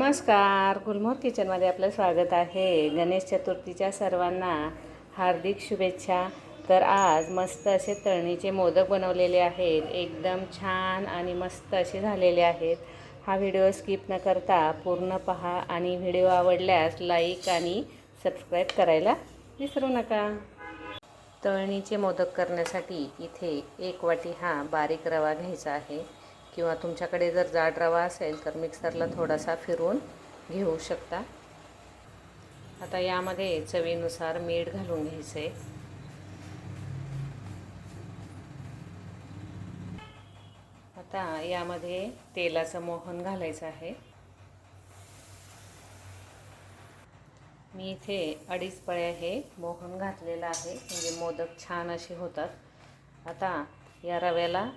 नमस्कार गुलमोहर किचनमध्ये आपलं स्वागत आहे. गणेश चतुर्थीच्या सर्वांना हार्दिक शुभेच्छा. तर आज मस्त असे तळणीचे मोदक बनवलेले आहेत. एकदम छान आणि मस्त असे झालेले आहेत. हा व्हिडिओ स्किप न करता पूर्ण पहा आणि व्हिडिओ आवडल्यास लाईक आणि सबस्क्राईब करायला विसरू नका. तळणीचे मोदक करण्यासाठी इथे एक वाटी हा बारीक रवा घ्यायचा आहे. किंवा तुमच्याकडे जर जाड रवा असेल तर मिक्सरला थोडासा फिरवून घेऊ शकता. आता यामध्ये चवीनुसार मीठ घालून घ्यायचं. आहे आता यामध्ये तेलाचं मोहन घालायचं आहे. मी इथे अडीच पळ्या हे मोहन घातलेलं आहे. म्हणजे मोदक छान असे होतात. आता या रव्याला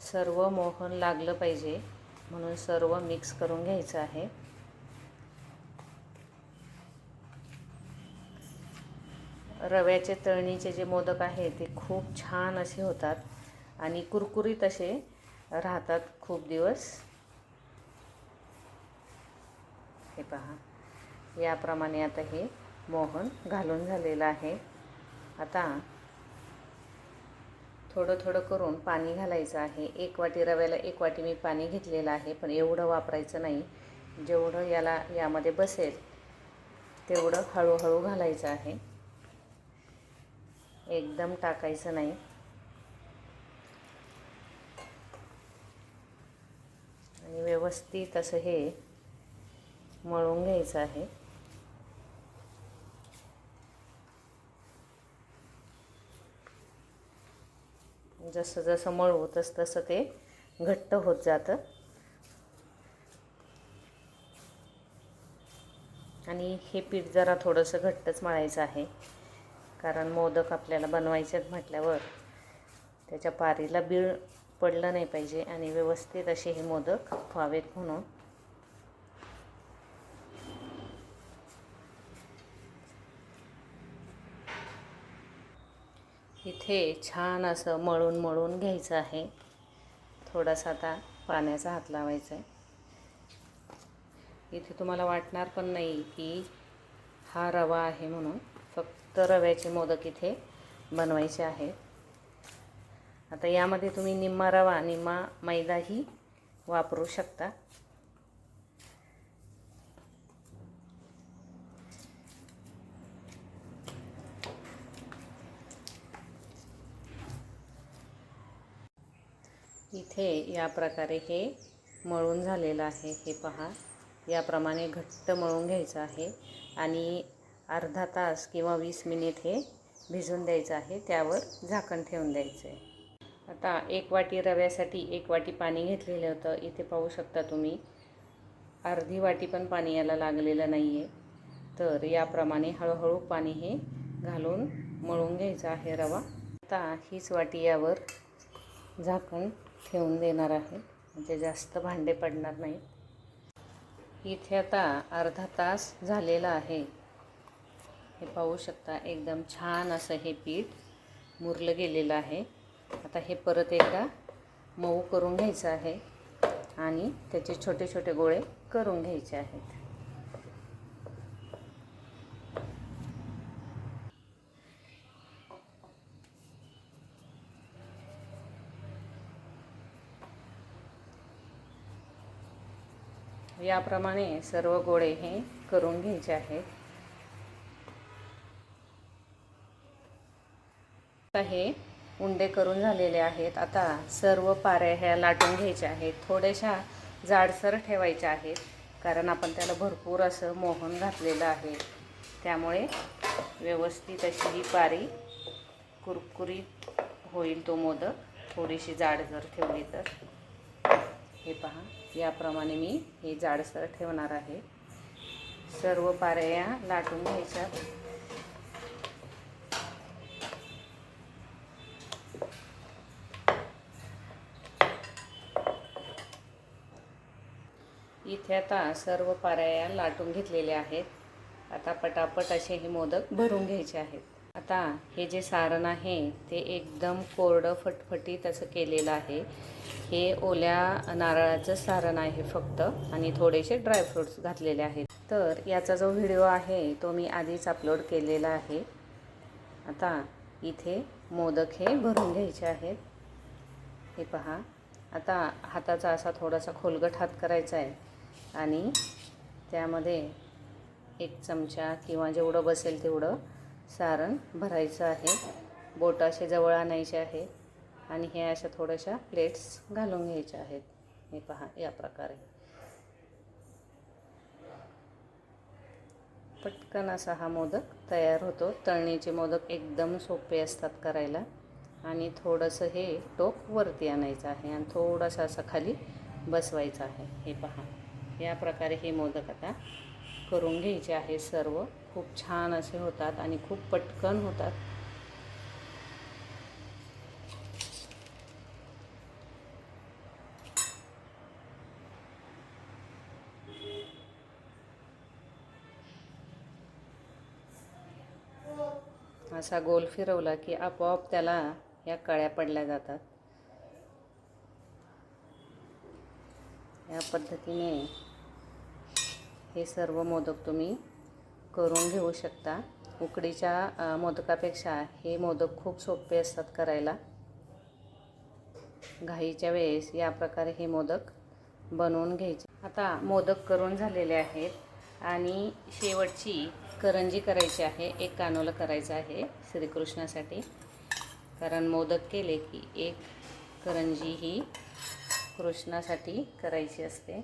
सर्व मोहन लागलं पाहिजे म्हणून सर्व मिक्स करून घ्यायचं आहे. रव्याचे तळणीचे जे मोदक आहे ते खूप छान असे होतात आणि कुरकुरीत असे राहतात खूप दिवस. हे पहा याप्रमाणे आता हे मोहन घालून झालेलं आहे. आता थोडं थोडं करून पाणी घालायचं आहे. एक वाटी रव्याला एक वाटी मी पाणी घेतलेलं आहे पण एवढं वापरायचं नाही. जेवढं याला यामध्ये बसेल तेवढं हळूहळू घालायचं आहे. एकदम टाकायचं नाही. आणि व्यवस्थित असं हे मळून घ्यायचं आहे. जसं जसं मळ तसं तसं ते घट्ट होत जातं. आणि हे पीठ जरा थोडंसं घट्टच मळायचं आहे. कारण मोदक आपल्याला बनवायचेत म्हटल्यावर त्याच्या पारीला बीळ पडलं नाही पाहिजे आणि व्यवस्थित असे हे मोदक व्हावेत म्हणून इथे छान असं मळून मळून घ्यायचं आहे. थोडासा आता पाण्याचा हात लावायचा आहे इथे तुम्हाला वाटणार पण नाही की हा रवा आहे म्हणून. फक्त रव्याचे मोदक इथे बनवायचे आहेत. आता यामध्ये तुम्ही निम्मा रवा निम्मा मैदाही वापरू शकता. इथे या प्रकारे हे मळून झालेलं आहे. हे पहा. याप्रमाणे घट्ट मळून घ्यायचं आहे आणि अर्धा तास किंवा वीस मिनिट हे भिजून द्यायचं आहे. त्यावर झाकण ठेवून द्यायचं आहे आता एक वाटी रव्यासाठी एक वाटी पाणी घेतलेलं होतं. इथे पाहू शकता तुम्ही अर्धी वाटी पण पाणी याला लागलेलं नाही आहे तर याप्रमाणे हळूहळू पाणी हे घालून मळून घ्यायचं आहे रवा. आता हीच वाटी यावर झाकण ठेवून देणार आहे. म्हणजे जास्त भांडे पडणार नाहीत. इथे आता अर्धा तास झालेला आहे. हे पाहू शकता एकदम छान असं हे पीठ मुरलं गेलेलं आहे. आता हे परत एकदा मऊ करून घ्यायचं आहे आणि त्याचे छोटे छोटे गोळे करून घ्यायचे आहेत. याप्रमाणे सर्व गोळे हे करून घ्यायचे आहेत. आता हे उंडे करून झालेले आहेत. आता सर्व पाऱ्या ह्या लाटून घ्यायच्या आहेत. थोड्याशा जाडसर ठेवायच्या आहेत कारण आपण त्याला भरपूर असं मोहन घातलेलं आहे. त्यामुळे व्यवस्थित अशी ही पारी कुरकुरीत होईल तो मोदक. थोडीशी जाड जर ठेवली तर. हे पहा. याप्रमाणे मी हे जाडसर ठेवणार आहे. सर्व पाऱ्या लाटून घ्यायच्या इथे आता सर्व पाऱ्या लाटून घेतलेल्या आहेत. आता पटापट असे हे मोदक भरून घ्यायचे आहेत. आता हे जे सारण आहे ते एकदम कोरडं फटफटीत असं केलेलं आहे. हे ओल्या नारळाचं सारण आहे फक्त आणि थोडेसे ड्रायफ्रूट्स घातलेले आहेत. तर याचा जो व्हिडिओ आहे तो मी आधीच अपलोड केलेला आहे. आता इथे मोदक हे भरून घ्यायचे आहेत. हे पहा. आता हाताचा असा थोडासा खोलगट हात करायचा आहे आणि त्यामध्ये एक चमचा किंवा जेवढं बसेल तेवढं सारण भरायचं आहे. बोट असे जवळ आणायचे आहे. आणि हे अशा थोड्याशा प्लेट्स घालून घ्यायच्या आहेत. हे पहा या प्रकारे. पटकन असा हा मोदक तयार होतो. तळणीचे मोदक एकदम सोपे असतात करायला. आणि थोडंसं हे टोक वरती आणायचं आहे. आणि थोडंसं असं खाली बसवायचं आहे. हे पहा. या प्रकारे हे मोदक आता करून घ्यायचे आहे सर्व. खूप छान असे होतात आणि खूप पटकन होतात. असा गोल फिरवला की आपोआप त्याला या कळ्या पडल्या जातात. या पद्धतीने हे सर्व मोदक तुम्ही करून घेऊ शकता. उकडीच्या मोदकापेक्षा हे मोदक खूप सोपे असतात करायला. घाईच्या वेळेस या प्रकारे हे मोदक बनवून घ्यायचे. आता मोदक करून झालेले आहेत आणि शेवटची करंजी करायची आहे. एक कानोलं करायचं आहे श्रीकृष्णासाठी. कारण मोदक केले की एक करंजी ही कृष्णासाठी करायची असते.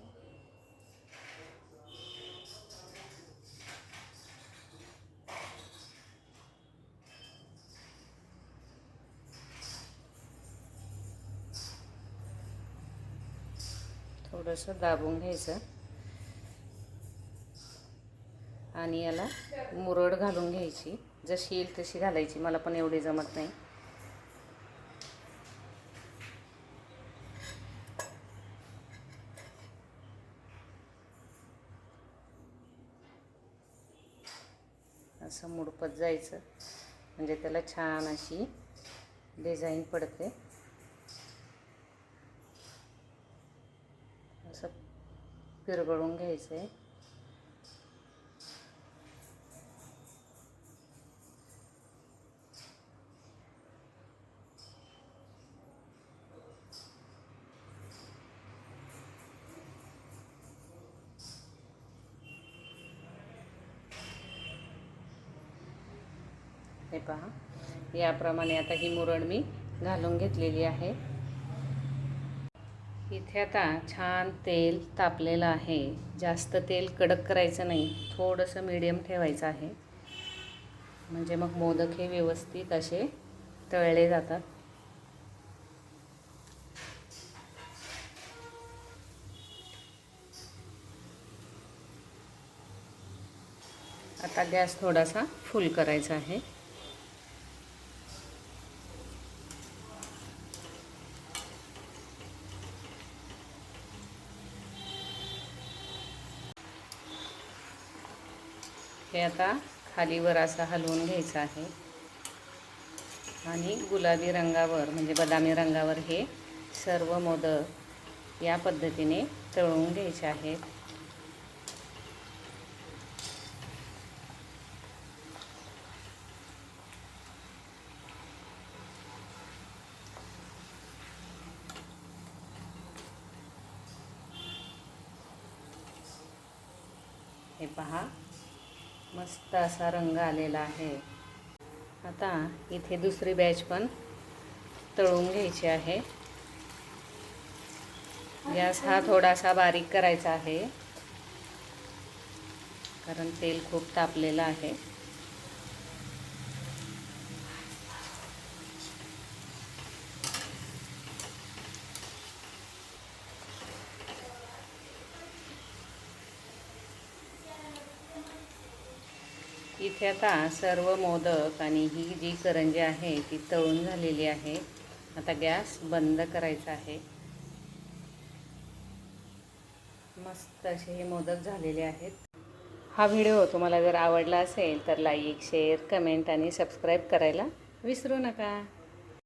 थोडंसं दाबून घ्यायचं. आणि याला मुरड घालून घ्यायची. जशी येईल तशी घालायची. मला पण एवढी जमत नाही. असं मुडपत जायचं. म्हणजे त्याला छान अशी डिझाईन पडते. असं पिरगळून घ्यायचं आहे हे पहा. याप्रमाणे आता ही मुरड मी घालून घेतलेली आहे. इथे आता छान तेल तापलेलं आहे. जास्त तेल कडक करायचं नाही थोडंसं मीडियम ठेवायचं आहे. म्हणजे मग मोदक हे व्यवस्थित असे तळले जातात. आता गॅस थोडासा फुल करायचा आहे. हे आता खालीवर असा हलवून घ्यायचं आहे. आणि गुलाबी रंगावर म्हणजे बदामी रंगावर हे सर्व मोदक या पद्धतीने तळून घ्यायचे आहेत. हे पहा. मस्त असा रंग आलेला आहे. आता इथे दुसरी बॅच पण तळून घ्यायची आहे. गॅस हा थोडासा बारीक करायचा आहे. कारण तेल खूप तापलेलं आहे. इथे आता सर्व मोदक आणि ही जी करंजी आहे ती तळून झालेली आहे. आता गॅस बंद करायचा आहे. मस्त असे हे मोदक झालेले आहेत. हा व्हिडिओ तुम्हाला जर आवडला असेल तर लाईक शेअर कमेंट आणि सबस्क्राईब करायला विसरू नका.